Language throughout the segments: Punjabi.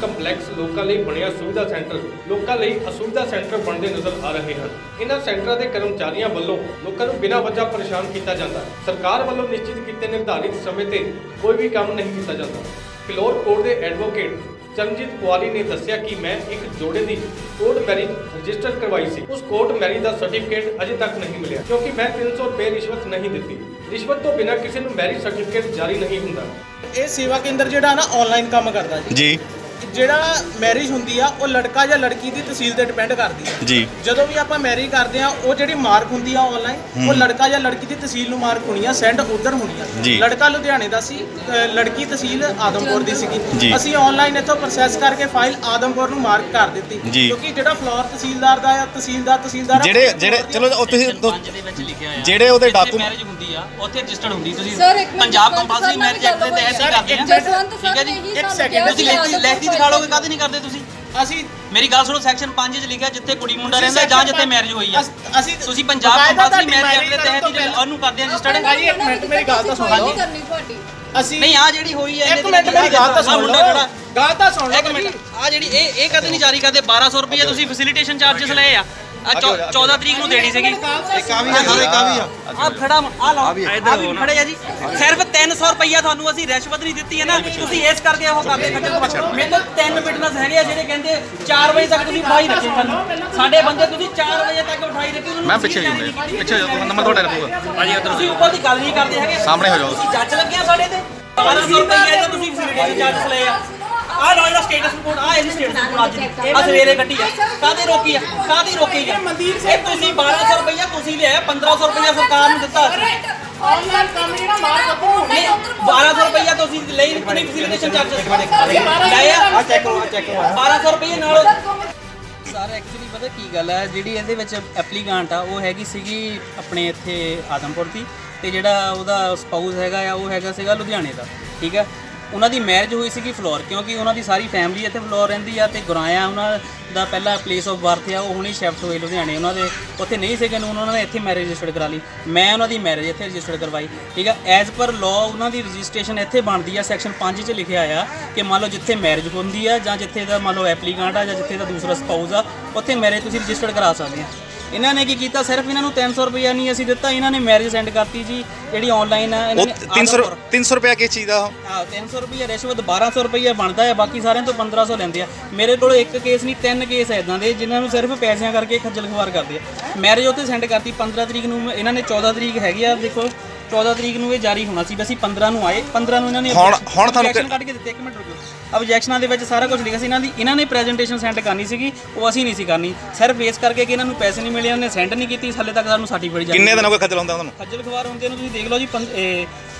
ਕੰਪਲੈਕਸ ਲੋਕਾਂ ਲਈ ਬਣਿਆ ਸੁਵਿਧਾ ਸੈਂਟਰ, ਲੋਕਾਂ ਲਈ ਅਸੁਵਿਧਾ ਸੈਂਟਰ ਬਣਦੇ ਨਜ਼ਰ ਆ ਰਹੇ ਹਨ। ਇਹਨਾਂ ਸੈਂਟਰਾਂ ਦੇ ਕਰਮਚਾਰੀਆਂ ਵੱਲੋਂ ਲੋਕਾਂ ਨੂੰ ਬਿਨਾਂ ਵਜ੍ਹਾ ਪਰੇਸ਼ਾਨ ਕੀਤਾ ਜਾਂਦਾ। ਸਰਕਾਰ ਵੱਲੋਂ ਨਿਸ਼ਚਿਤ ਕੀਤੇ ਨਿਰਧਾਰਿਤ ਸਮੇਂ ਤੇ ਕੋਈ ਵੀ ਕੰਮ ਨਹੀਂ ਕੀਤਾ ਜਾਂਦਾ। ਫਿਲੌਰ ਕੋਰਟ ਦੇ ਐਡਵੋਕੇਟ ਚਰਨਜੀਤ ਕੁਆਰੀ ਨੇ ਦੱਸਿਆ ਕਿ ਮੈਂ ਇੱਕ ਜੋੜੇ ਦੀ ਕੋਰਟ ਮੈਰਿਜ ਰਜਿਸਟਰ ਕਰਵਾਈ ਸੀ। ਉਸ ਕੋਰਟ ਮੈਰਿਜ ਦਾ ਸਰਟੀਫਿਕੇਟ ਅਜੇ ਤੱਕ ਨਹੀਂ ਮਿਲਿਆ, ਕਿਉਂਕਿ ਮੈਂ 300 ਰੁਪਏ ਰਿਸ਼ਵਤ ਨਹੀਂ ਦਿੱਤੀ। ਰਿਸ਼ਵਤ ਤੋਂ ਬਿਨਾਂ ਕਿਸੇ ਨੂੰ ਮੈਰਿਜ ਸਰਟੀਫਿਕੇਟ ਜਾਰੀ ਨਹੀਂ ਹੁੰਦਾ। ਇਹ ਸੇਵਾ ਕੇਂਦਰ ਜਿਹੜਾ ਨਾ ਆਨਲਾਈਨ ਕੰਮ ਕਰਦਾ ਜੀ। ਜੀ। ਜਿਹੜਾ ਮੈਰਿਜ ਹੁੰਦੀ ਆ ਉਹ ਲੜਕਾ ਜਾਂ ਲੜਕੀ ਦੀ ਤਹਿਸੀਲ ਤੇ ਡਿਪੈਂਡ ਕਰਦੀ ਆ। ਜੀ। ਜਦੋਂ ਵੀ ਆਪਾਂ ਮੈਰਿਜ ਕਰਦੇ ਆ ਉਹ ਜਿਹੜੀ ਮਾਰਕ ਹੁੰਦੀ ਆ ਆਨਲਾਈਨ ਉਹ ਲੜਕਾ ਜਾਂ ਲੜਕੀ ਦੀ ਤਹਿਸੀਲ ਨੂੰ ਮਾਰਕ ਹੋਣੀ ਆ ਸੈਂਡ ਉਧਰ ਹੋਣੀ ਆ। ਜੀ। ਲੜਕਾ ਲੁਧਿਆਣੇ ਦਾ ਸੀ ਅ, ਲੜਕੀ ਤਹਿਸੀਲ ਆਦਮਪੁਰ ਦੀ ਜੀ। ਸੀਗੀ ਅਸੀਂ ਆਨਲਾਈਨ ਇੱਥੋਂ ਪ੍ਰੋਸੈਸ ਕਰਕੇ ਫਾਈਲ ਆਦਮਪੁਰ ਨੂੰ ਮਾਰਕ ਕਰ ਦਿੱਤੀ। ਜੀ। ਕਿਉਂਕਿ ਜਿਹੜਾ ਫਲੋਰ ਤਹਿਸੀਲਦਾਰ ਦਾ ਆ ਤਹਿਸੀਲਦਾਰ ਤਹਿਸੀਲਦਾਰ ਆ, ਜਿਹੜੇ ਜਿਹੜੇ ਚਲੋ ਉਹ ਤੁਸੀਂ ਦੋ- ਪੰਜ ਦੇ ਵਿੱਚ ਲਿਖਿਆ ਆ। ਜਿਹੜੇ ਉਹਦੇ document- ਮੈਰਿਜ ਹੁੰਦੀ ਆ ਉੱਥੇ ਰਜਿਸਟਰਡ ਹੁੰਦੀ। ਤੁਸੀਂ ਸਰ, ਇੱਕ minute, Punjab Jaswant compulsory sir marriage act ਦੇ ਤਹਿਤ ਹੀ। ਕਰਦੇ ਆ। ਜਸਵੰਤ ਠੀਕ ਹੈ ਨੇ ਜੀ ਹੀ ਇੱਕ ਸਾਨੂੰ ਕਿਹਾ ਤੁਸੀਂ ਸੀ ਆਦਮਪੁਰ ਲਿਖਤੀ ਲੋਗੇ ਕਾਹਦੇ ਨਹੀਂ ਕਰਦੇ ਤੁਸੀਂ? ਅਸੀਂ ਮੇਰੀ ਗੱਲ ਸੁਣੋ ਸੈਕਸ਼ਨ 5 ਚ ਲਿਖਿਆ ਜਿੱਥੇ ਕੁੜੀ ਮੁੰਡਾ ਰਹਿੰਦਾ ਜਾਂ ਜਿੱਥੇ ਮੈਰਿਜ ਹੋਈ ਆ। ਅਸ- ਤੁਸੀਂ ਪੰਜਾਬ ਕੰਪਲਸਰੀ ਮੈਰਿਜ ਐਕਟ ਦੇ ਤਹਿਤ ਤੋਂ ਹੀ ਪਹਿਲਾਂ- ਉਹਨੂੰ ਕਰਦੇ ਆ ਰਜਿਸਟਰਡ ਭਾਜੀ, ਇੱਕ ਮਿੰਟ, ਮੇਰੀ ਗੱਲ ਤਾਂ ਸੁਣ ਲਓ। ਨਹੀਂ ਕਰਨੀ ਤੁਹਾਡੀ। ਅਸੀਂ ਨਹੀਂ ਆ ਜਿਹੜੀ ਹੋਈ ਹੈ ਇੱਕ ਮਿੰਟ ਮੇਰੀ ਗੱਲ ਤਾਂ ਸੁਣ ਮੁੰਡਾ ਲਓ। ਗੱਲ ਤਾਂ ਸੁਣ ਲਓ ਇੱਕ ਮਿੰਟ ਆ ਜਿਹੜੀ ਇਹ ਇਹ ਕਦੇ ਨਹੀਂ ਜਾਰੀ ਕਰਦੇ 1200 ਰੁਪਏ ਤੁਸੀਂ ਫੈਸਿਲਿਟੇਸ਼ਨ ਚਾਰजेस ਲਏ ਆ। 14 ਤਰੀਕ ਨੂੰ ਦੇਣੀ ਸੀਗੀ। ਆ ਖੜਾ ਆ ਲਓ। ਆ ਵੀ ਖੜੇ ਆ ਜੀ। ਸਿਰਫ 300 ਰੁਪਈਆ ਤੁਹਾਨੂੰ ਅਸੀਂ ਰਿਸ਼ਵਤ ਨਹੀਂ ਦਿੱਤੀ ਹੈ ਨਾ। ਤੁਸੀਂ ਇਸ ਕਰਕੇ ਉਹ ਕਰਦੇ ਖੱਜਲ ਮੇਰੇ ਕੋਲ ਤਿੰਨ ਵਿਟਨੈਸ ਹੈਗੇ ਆ ਜਿਹੜੇ ਕਹਿੰਦੇ 4 ਵਜੇ ਤੱਕ ਤੁਸੀਂ ਬਿਠਾਈ ਰੱਖੇ ਸਾਨੂੰ। ਸਾਡੇ ਬੰਦੇ ਤੁਸੀਂ 4 ਵਜੇ ਤੱਕ ਬਿਠਾਈ ਰੱਖੇ ਉਹਨਾਂ ਨੂੰ ਮੈਂ ਪਿੱਛੇ ਨਹੀਂ ਪਿੱਛੇ ਜਾਊਂਗਾ ਨੰਬਰ ਤੁਹਾਡਾ ਰੱਖੂਗਾ ਭਾਜੀ ਉਧਰ ਤੁਸੀਂ ਉੱਪਰ ਦੀ ਗੱਲ ਨਹੀਂ ਕਰਦੇ ਹੈਗੇ। ਸਾਹਮਣੇ ਹੋ ਜਾਓ। ਤੁਸੀਂ ਜੱਜ ਲੱਗੇ ਆ ਸਾਡੇ ਤੇ। 1200 ਰੁਪਏ ਦਾ ਤੁਸੀਂ ਫੈਸਿਲਿਟੇਸ਼ਨ ਚਾਰजेस ਲਏ ਆ। ਆ ਲੋ ਇਹਦਾ ਸਟੇਟਸ ਰਿਪੋਰਟ ਆ ਇਹਦੀ ਸਟੇਟਸ ਰਿਪੋਰਟ ਅੱਜ ਆ ਸਵੇਰੇ ਕੱਢੀ ਆ। ਕਾਹਦੇ ਰੋਕੀ ਆ? ਕਾਹਦੀ ਰੋਕੀ ਆ? ਇਹ ਤੁਸੀਂ 1200 ਰੁਪਇਆ ਤੁਸੀਂ ਲਿਆ 1500 ਰੁਪਇਆ ਸਰਕਾਰ ਨੂੰ ਦਿੱਤਾ। ਆਨਲਾਈਨ ਕੰਮ ਜਿਹੜਾ ਮਾਰ ਕੱਪੂ ਨਹੀਂ 1200 ਰੁਪਇਆ ਤੁਸੀਂ ਲਈ ਨਹੀਂ ਫੈਸਿਲਿਟੇਸ਼ਨ ਚਾਰजेस ਲਏ ਆ। ਆ ਚੈੱਕ ਕਰੋ ਆ ਚੈੱਕ ਕਰੋ। 1200 ਰੁਪਏ ਨਾਲ। ਸਰ ਐਕਚੁਅਲੀ ਪਤਾ ਕੀ ਗੱਲ ਹੈ ਜਿਹੜੀ ਇਹਦੇ ਵਿੱਚ ਐਪਲੀਕੈਂਟ ਆ ਉਹ ਹੈਗੀ ਸੀਗੀ ਆਪਣੇ ਇੱਥੇ ਆਦਮਪੁਰ ਦੀ। ਤੇ ਜਿਹੜਾ ਉਹਦਾ ਸਪਾਊਸ ਹੈਗਾ ਆ ਉਹ ਹੈਗਾ ਸੀਗਾ ਲੁਧਿਆਣੇ ਦਾ। ਠੀਕ ਹੈ ਉਹਨਾਂ ਦੀ ਮੈਰਿਜ ਹੋਈ ਸੀਗੀ ਫਲੋਰ, ਕਿਉਂਕਿ ਉਹਨਾਂ ਦੀ ਸਾਰੀ ਫੈਮਿਲੀ ਇੱਥੇ ਫਲੋਰ ਰਹਿੰਦੀ ਆ ਤੇ ਗੁਰਾਇਆ ਉਹਨਾਂ ਦਾ ਪਹਿਲਾ ਪਲੇਸ ਆਫ ਬਰਥ ਆ, ਉਹ ਹੁਣੇ ਸ਼ਿਫਟ ਹੋਏ ਲੁਧਿਆਣੇ ਉਹਨਾਂ ਦੇ। ਉੱਥੇ ਨਹੀਂ ਸੀਗੇ ਨੂੰ ਉਹਨਾਂ ਨੇ ਇੱਥੇ ਮੈਰਿਜ ਰਜਿਸਟਰ ਕਰਾ ਲਈ। ਮੈਂ ਉਹਨਾਂ ਦੀ ਮੈਰਿਜ ਇੱਥੇ ਰਜਿਸਟਰ ਕਰਵਾਈ। ਠੀਕ ਆ ਐਜ਼ ਪਰ ਲਾਅ ਉਹਨਾਂ ਦੀ ਰਜਿਸਟ੍ਰੇਸ਼ਨ ਇੱਥੇ ਬਣਦੀ ਆ ਸੈਕਸ਼ਨ 5 'ਚ ਲਿਖਿਆ ਆ ਕਿ ਮੰਨ ਲਓ ਜਿੱਥੇ ਮੈਰਿਜ ਹੁੰਦੀ ਆ ਜਾਂ ਜਿੱਥੇ ਦਾ ਮੰਨ ਲਓ ਐਪਲੀਕੈਂਟ ਆ ਜਾਂ ਜਿੱਥੇ ਦਾ ਦੂਸਰਾ ਸਪਾਊਸ ਆ, ਉੱਥੇ ਮੈਰਿਜ ਤੁਸੀਂ ਰਜਿਸਟਰ ਕਰਾ ਸਕਦੇ ਆ। ਇਹਨਾਂ ਨੇ ਕੀ ਕੀਤਾ ਸਿਰਫ ਇਹਨਾਂ ਨੂੰ 300 ਰੁਪਇਆ ਨਹੀਂ ਅਸੀਂ ਦਿੱਤਾ ਇਹਨਾਂ ਨੇ ਮੈਰਿਜ ਸੈਂਡ ਕਰਤੀ ਜੀ ਜਿਹੜੀ ਆਨਲਾਈਨ ਆ ਇਹਨਾਂ ਉਹ ਨੇ 300 ਆਦਮਪੁਰ। 300 ਰੁਪਏ ਕਿਸ ਚੀਜ਼ ਦਾ ਉਹ? ਹਾਂ 300 ਰੁਪਏ ਰਿਸ਼ਵਤ 1200 ਰੁਪਏ ਬਣਦਾ ਹੈ ਬਾਕੀ ਸਾਰਿਆਂ ਤੋਂ 1500 ਲੈਂਦੇ ਆ ਮੇਰੇ ਕੋਲ ਇੱਕ ਕੇਸ ਨਹੀਂ ਤਿੰਨ ਕੇਸ ਐ ਇਦਾਂ ਦੇ ਜਿਨ੍ਹਾਂ ਨੂੰ ਸਿਰਫ ਪੈਸਿਆਂ ਕਰਕੇ ਖੱਜਲ ਖਵਾਰ ਕਰਦੇ ਆ ਮੈਰਿਜ ਉੱਥੇ ਸੈਂਡ ਕਰਤੀ 15 ਤਰੀਕ ਨੂੰ ਇਹਨਾਂ ਨੇ 14 ਤਰੀਕ ਹੈਗੀ ਆ ਦੇਖੋ 14 ਤਰੀਕ ਨੂੰ ਇਹ ਜਾਰੀ ਹੋਣਾ ਸੀ ਵੀ ਅਸੀਂ 15 ਨੂੰ ਆਏ 15 ਨੂੰ ਇਹਨਾਂ ਨੇ ਹੁਣ- ਹੁਣ ਤੁਹਾਨੂੰ objection ਕੱਢ ਕੇ ਦਿੱਤੇ ਇੱਕ ਮਿੰਟ ਰੁਕੋ। ਆਬਜੈਕਸ਼ਨਾਂ ਦੇ ਵਿੱਚ ਸਾਰਾ ਕੁਝ ਲਿਖਿਆ ਸੀ ਇਹਨਾਂ ਦੀ ਇਹਨਾਂ ਨੇ ਪ੍ਰੈਜੈਂਟੇਸ਼ਨ ਸੈਂਡ ਕਰਨੀ ਸੀਗੀ ਉਹ ਅਸੀਂ ਨਹੀਂ ਸੀ ਕਰਨੀ। ਸਿਰਫ ਇਸ ਕਰਕੇ ਕਿ ਇਹਨਾਂ ਨੂੰ ਪੈਸੇ ਨਹੀਂ ਮਿਲੇ ਇਹਨਾਂ ਨੇ ਸੈਂਡ ਨਹੀਂ ਕੀਤੀ ਹਾਲੇ ਤੱਕ ਸਾਨੂੰ ਸਰਟੀਫਿਕੇਟ ਜਾਰੀ ਕਿੰਨੇ ਦਿਨ ਹੋ ਗਏ ਖੱਜਲ ਹੁੰਦਾ ਤੁਹਾਨੂੰ ਖੱਜਲ ਖਵਾਰ ਹੁੰਦੇ ਨੂੰ ਤੁਸੀਂ ਦੇਖ ਲਓ ਜੀ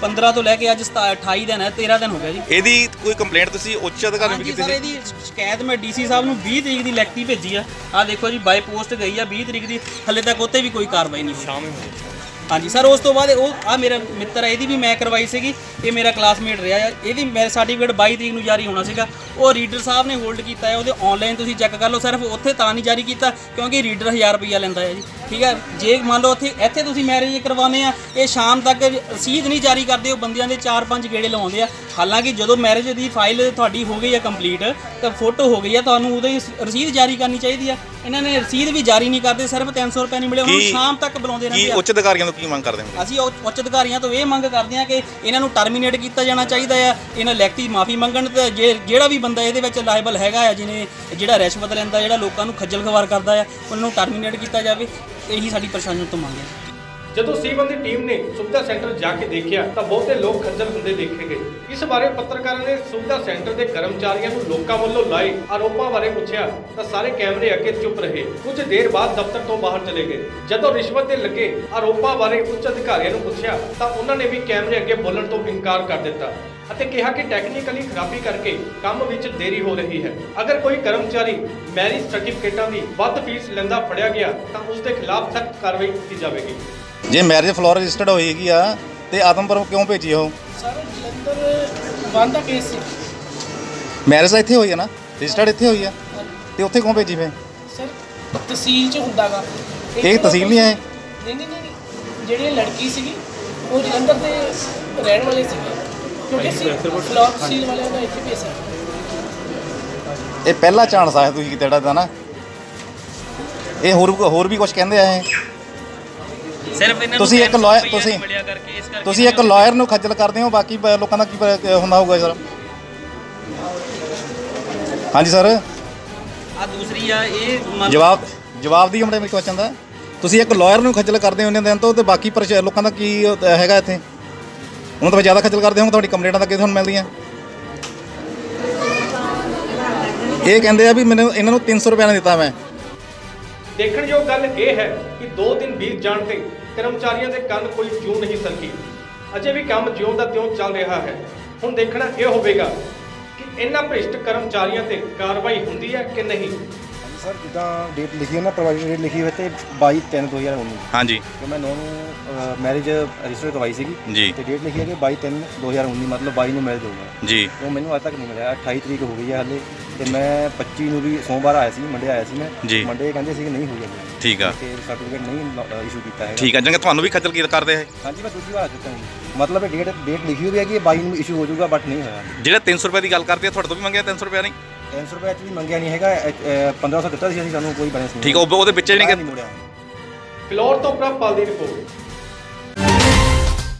15 ਤੋਂ ਲੈ ਕੇ ਅੱਜ 28 ਦਿਨ ਹੈ 13 ਦਿਨ ਹੋ ਗਿਆ ਜੀ। ਇਹਦੀ ਕੋਈ ਕੰਪਲੇਂਟ ਤੁਸੀਂ ਉੱਚ ਅਧਿਕਾਰੀ ਨੂੰ ਹਾਂਜੀ ਕੀਤੀ ਸਰ ਸੀ? ਇਹਦੀ ਸ਼ਿਕਾਇਤ ਮੈਂ ਡੀਸੀ ਸਾਹਿਬ ਨੂੰ 20 ਤਰੀਕ ਦੀ ਲਿਖਤੀ ਭੇਜੀ ਆ। ਆ ਦੇਖੋ ਜੀ ਬਾਈ ਪੋਸਟ ਗਈ ਆ 20 ਤਰੀਕ ਦੀ ਹੱਲੇ ਤੱਕ ਉੱਤੇ ਵੀ ਕੋਈ ਕਾਰਵਾਈ ਨਹੀਂ ਹੋਈ। ਸ਼ਾਮੇ ਹਾਂਜੀ, ਸਰ, ਉਸ ਤੋਂ ਬਾਅਦ ਉਹ ਆ ਮੇਰਾ ਮਿੱਤਰ ਆ, ਇਹਦੀ ਵੀ ਮੈਂ ਕਰਵਾਈ ਸੀਗੀ, ਇਹ ਮੇਰਾ ਕਲਾਸਮੇਟ ਰਿਹਾ ਆ। ਇਹਦੀ ਮੇਰੇ ਸਰਟੀਫਿਕੇਟ 22 ਤਰੀਕ ਨੂੰ ਜਾਰੀ ਹੋਣਾ ਸੀਗਾ। ਉਹ ਰੀਡਰ ਸਾਹਿਬ ਨੇ ਹੋਲਡ ਕੀਤਾ ਹੈ ਉਹਦੇ ਆਨਲਾਈਨ ਤੁਸੀਂ ਚੈੱਕ ਕਰ ਲਓ, ਸਿਰਫ ਉੱਥੇ ਤਾਂ ਨਹੀਂ ਜਾਰੀ ਕੀਤਾ, ਕਿਉਂਕਿ ਰੀਡਰ 1000 ਰੁਪਈਆ ਲੈਂਦਾ ਹੈ ਜੀ। ਠੀਕ ਹੈ ਜੇ ਮੰਨ ਲਓ ਉੱਥੇ, ਇੱਥੇ ਤੁਸੀਂ ਮੈਰਿਜ ਕਰਵਾਉਂਦੇ ਆ, ਇਹ ਸ਼ਾਮ ਤੱਕ ਰਸੀਦ ਨਹੀਂ ਜਾਰੀ ਕਰਦੇ, ਉਹ ਬੰਦਿਆਂ ਦੇ 4-5 ਗੇੜੇ ਲਵਾਉਂਦੇ ਆ। ਹਾਲਾਂਕਿ ਜਦੋਂ ਮੈਰਿਜ ਦੀ ਫਾਈਲ ਤੁਹਾਡੀ ਹੋ ਗਈ ਆ ਕੰਪਲੀਟ ਤਾਂ ਫੋਟੋ ਹੋ ਗਈ ਆ, ਤੁਹਾਨੂੰ ਉਹਦੀ ਰਸੀਦ ਜਾਰੀ ਕਰਨੀ ਚਾਹੀਦੀ ਆ। ਇਹਨਾਂ ਨੇ ਰਸੀਦ ਵੀ ਜਾਰੀ ਨਹੀਂ ਕਰਦੇ ਸਿਰਫ 300 ਰੁਪਏ ਨਹੀਂ ਮਿਲੇ ਉਹਨਾਂ ਨੂੰ ਕੀ- ਸ਼ਾਮ ਤੱਕ ਬੁਲਾਉਂਦੇ ਕੀ ਰਹਿੰਦੇ ਆ। ਉੱਚ ਅਧਿਕਾਰੀਆਂ ਤੋਂ ਕੀ ਮੰਗ ਕਰਦੇ ਹੋ ਅਸੀਂ ਉੱਚ ਉੱਚ ਅਧਿਕਾਰੀਆਂ ਤੋਂ ਇਹ ਮੰਗ ਕਰਦੇ ਹਾਂ ਕਿ ਇਹਨਾਂ ਨੂੰ ਟਰਮੀਨੇਟ ਕੀਤਾ ਜਾਣਾ ਚਾਹੀਦਾ ਆ ਇਹਨਾਂ ਲਿਖਤੀ ਮਾਫੀ ਮੰਗਣ ਤੇ ਜੇ ਜਿਹੜਾ ਵੀ ਬੰਦਾ ਇਹਦੇ ਵਿੱਚ ਲਾਇਬਲ ਹੈਗਾ ਆ ਜਿਹਨੇ ਜਿਹੜਾ ਰਿਸ਼ਵਤ ਲੈਂਦਾ ਜਿਹੜਾ ਲੋਕਾਂ ਨੂੰ ਖੱਜਲ ਖਵਾਰ ਕਰਦਾ ਆ ਉਹਨਾਂ ਨੂੰ ਟਰਮੀਨੇਟ ਕੀਤਾ ਜਾਵੇ ਇਹੀ ਸਾਡੀ ਪ੍ਰਸ਼ਾਸਨ ਤੋਂ ਮੰਗ ਹੈ। ਜਦੋਂ ਸੀਵਨ ਦੀ ਟੀਮ ਨੇ ਸੁਵਿਧਾ ਸੈਂਟਰ ਜਾ ਕੇ ਦੇਖਿਆ ਤਾਂ ਬਹੁਤੇ ਲੋਕ ਖੱਜਲ ਹੁੰਦੇ ਦੇਖੇ ਗਏ। ਇਸ ਬਾਰੇ ਪੱਤਰਕਾਰਾਂ ਨੇ ਸੁਵਿਧਾ ਸੈਂਟਰ ਦੇ ਕਰਮਚਾਰੀਆਂ ਨੂੰ ਲੋਕਾਂ ਵੱਲੋਂ ਲਾਏ ਆਰੋਪਾਂ ਬਾਰੇ ਪੁੱਛਿਆ ਤਾਂ ਸਾਰੇ ਕੈਮਰੇ ਅੱਗੇ ਚੁੱਪ ਰਹੇ। ਕੁਝ ਦੇਰ ਬਾਅਦ ਦਫ਼ਤਰ ਤੋਂ ਬਾਹਰ ਚਲੇ ਗਏ। ਜਦੋਂ ਰਿਸ਼ਵਤ ਦੇ ਲੱਗੇ ਆਰੋਪਾਂ ਬਾਰੇ ਉੱਚ ਅਧਿਕਾਰੀਆਂ ਨੂੰ ਪੁੱਛਿਆ ਤਾਂ ਉਹਨਾਂ ਨੇ ਵੀ ਕੈਮਰੇ ਅੱਗੇ ਬੋਲਣ ਤੋਂ ਇਨਕਾਰ ਕਰ ਦਿੱਤਾ ਅਤੇ ਕਿਹਾ ਕਿ ਟੈਕਨੀਕਲੀ ਖਰਾਬੀ ਕਰਕੇ ਕੰਮ ਵਿੱਚ ਦੇਰੀ ਹੋ ਰਹੀ ਹੈ। ਅਗਰ ਕੋਈ ਕਰਮਚਾਰੀ ਮੈਰਿਜ ਸਰਟੀਫਿਕੇਟਾਂ ਦੀ ਵੱਧ ਫੀਸ ਲੈਂਦਾ ਫੜਿਆ ਗਿਆ ਤਾਂ ਉਸ ਦੇ ਖਿਲਾਫ ਸਖਤ ਕਾਰਵਾਈ ਕੀਤੀ ਜਾਵੇਗੀ। ਜੇ ਮੈਰਿਜ ਫਲੋਰ ਰਜਿਸਟਰਡ ਹੋਏਗੀ ਆ ਤੇ ਆਦਮਪੁਰ ਕਿਉਂ ਭੇਜੀ ਉਹ? ਸਰ ਜਲੰਧਰ ਬੰਦ ਦਾ ਕੇਸ ਸੀ। ਮੈਰਿਜ ਤਾਂ ਇੱਥੇ ਹੋਈ ਆ ਨਾ? ਰਜਿਸਟਰਡ ਇੱਥੇ ਹੋਈ ਆ? ਤੇ ਉੱਥੇ ਕਿਉਂ ਭੇਜੀ ਫੇ ਸਰ ਤਹਿਸੀਲ ਚ ਹੁੰਦਾਗਾ। ਇਹ ਤਹਿਸੀਲ ਨਹੀਂ ਹੈ ਨਹੀਂ ਨਹੀਂ ਨਹੀਂ ਜਿਹੜੀ ਲੜਕੀ ਸੀਗੀ ਉਹ ਜਲੰਧਰ ਦੇ ਰਹਿਣ ਵਾਲੇ ਸੀਗੇ। ਕਿਉਂਕਿ ਫਲੋਰ ਤਹਿਸੀਲ ਵਾਲਿਆਂ ਦਾ ਇੱਥੇ ਪੇਸ ਹੈ ਇਹ ਪਹਿਲਾ ਚਾਂਸ ਆ ਤੁਸੀਂ ਕਿਤੇ ਦਾ ਨਾ? ਇਹ ਹੋਰ ਹੋਰ ਵੀ ਕੁਝ ਕਹਿੰਦੇ ਆ ਇਹ? ਸਿਰਫ ਇਹਨਾਂ ਤੁਸੀਂ ਇੱਕ ਰੁਪਈਆ ਤੁਸੀਂ- ਤੁਸੀਂ ਇੱਕ ਲਾਇਰ ਨੂੰ ਖੱਜਲ ਕਰਦੇ ਹੋ ਬਾਕੀ ਲੋਕਾਂ ਦਾ ਕੀ ਹੁੰਦਾ ਹੋਊਗਾ ਸਰ? ਹਾਂਜੀ ਸਰ। ਆ ਦੂਸਰੀ ਆ ਇਹ ਜਵਾਬ ਜਵਾਬ ਦੀ ਮੇਰੇ ਕੁਐਸਚਨ ਦਾ ਤੁਸੀਂ ਇੱਕ ਲਾਇਰ ਨੂੰ ਖੱਜਲ ਕਰਦੇ ਹੋ ਇੰਨੇ ਦਿਨ ਤੋਂ ਤੇ ਬਾਕੀ ਲੋਕਾਂ ਦਾ ਕੀ ਹੈਗਾ ਇੱਥੇ? ਉਹਨਾਂ ਤੋਂ ਜ਼ਿਆਦਾ ਖੱਜਲ ਕਰਦੇ ਹੋ ਤੁਹਾਡੀ ਕੰਪਲੇਂਟਾਂ ਤਾਂ ਕਿਤੇ ਤੁਹਾਨੂੰ ਮਿਲਦੀਆਂ। ਇਹ ਕਹਿੰਦੇ ਆ ਵੀ ਮੈਨੂੰ ਇਹਨਾਂ ਨੂੰ 300 ਰੁਪਏ ਨਾਲ ਦਿੱਤਾ ਮੈਂ। ਦੇਖਣਯੋਗ ਗੱਲ ਇਹ ਹੈ ਕਿ 2 ਦਿਨ ਬੀਤ ਜਾਣ ਤੇ ਕਰਮਚਾਰੀਆਂ ਦੇ ਕੰਨ ਕੋਈ ਜੂ ਨਹੀਂ ਸਰਕੀ ਅਜੇ ਵੀ ਕੰਮ ਜਿਉਂ ਦਾ ਤਿਉਂ ਚੱਲ ਰਿਹਾ ਹੈ। ਹੁਣ ਦੇਖਣਾ ਇਹ ਹੋਵੇਗਾ ਕਿ ਇਹਨਾਂ ਭ੍ਰਿਸ਼ਟ ਕਰਮਚਾਰੀਆਂ ਤੇ ਕਾਰਵਾਈ ਹੁੰਦੀ ਹੈ ਕਿ ਨਹੀਂ। ਹਾਂਜੀ ਸਰ ਜਿੱਦਾਂ ਡੇਟ ਲਿਖੀ ਹੈ ਨਾ ਪ੍ਰੋਵਾਈਡਰ ਡੇਟ ਲਿਖੀ ਹੋਈ ਤੇ 22 3 2019 ਹਾਂਜੀ। ਕਿ ਮੈਂ ਨੌ ਨੂੰ ਮੈਰਿਜ ਰਜਿਸਟਰ ਕਰਵਾਈ ਸੀਗੀ। ਜੀ। ਤੇ ਡੇਟ ਲਿਖੀ ਹੈ ਕਿ 22 3 2019 ਮਤਲਬ 22 ਨੂੰ ਮਿਲ ਜਾਊਗਾ ਜੀ। ਉਹ ਮੈਨੂੰ ਅੱਜ ਤੱਕ ਨਹੀਂ ਮਿਲਿਆ। 28 ਤਰੀਕ ਹੋ ਗਈ ਹੈ ਹਾਲੇ। ਤੇ ਮੈਂ 25 ਨੂੰ ਵੀ ਸੋਮਵਾਰ ਆਇਆ ਸੀ ਮੰਡੇ ਆਇਆ ਸੀ ਮੈਂ। ਮੰਡੇ ਕਹਿੰਦੇ ਸੀ ਕਿ ਨਹੀਂ ਹੋਈ ਅਜੇ। ਠੀਕ ਆ। ਤੇ ਸਰਟੀਫਿਕੇਟ ਨਹੀਂ ਇਸ਼ੂ ਕੀਤਾ ਹੈਗਾ। ਠੀਕ ਆ ਜੰਗ ਤੁਹਾਨੂੰ ਵੀ ਖੱਜਲ ਕੀ ਕਰਦੇ ਇਹ। ਹਾਂਜੀ ਮੈਂ ਦੂਜੀ ਵਾਰ ਆ ਚੁੱਕਾ ਹਾਂ ਮਤਲਬ ਇਹ ਡੇਟ ਡੇਟ ਲਿਖੀ ਹੋਈ ਹੈ ਕਿ ਇਹ 22 ਨੂੰ ਇਸ਼ੂ ਹੋ ਜਾਊਗਾ ਬਟ ਨਹੀਂ ਹੋਇਆ। ਜਿਹੜੇ 300 ਰੁਪਏ ਦੀ ਗੱਲ ਕਰਦੇ ਆ ਤੁਹਾਡੇ ਤੋਂ ਵੀ ਮੰਗਿਆ 300 ਰੁਪਏ ਨਹੀਂ? 300 ਰੁਪਏ ਚ ਵੀ ਮੰਗਿਆ ਨਹੀਂ ਹੈਗਾ। ਅ, ਅ, 1500 ਦਿੱਤਾ ਸੀ ਅਸੀਂ ਸਾਨੂੰ ਕੋਈ ਬੈਲੈਂਸ ਨਹੀਂ ਠੀਕ ਆ ਉਹ- ਉਹਦੇ ਵਿੱਚ ਕਿ ਨਹੀਂ ਮੁੜਿਆ। ਫਿਲੌਰ ਤੋਂ ਪ੍ਰਭਪਾਲ ਦੀ ਰਿਪੋਰਟ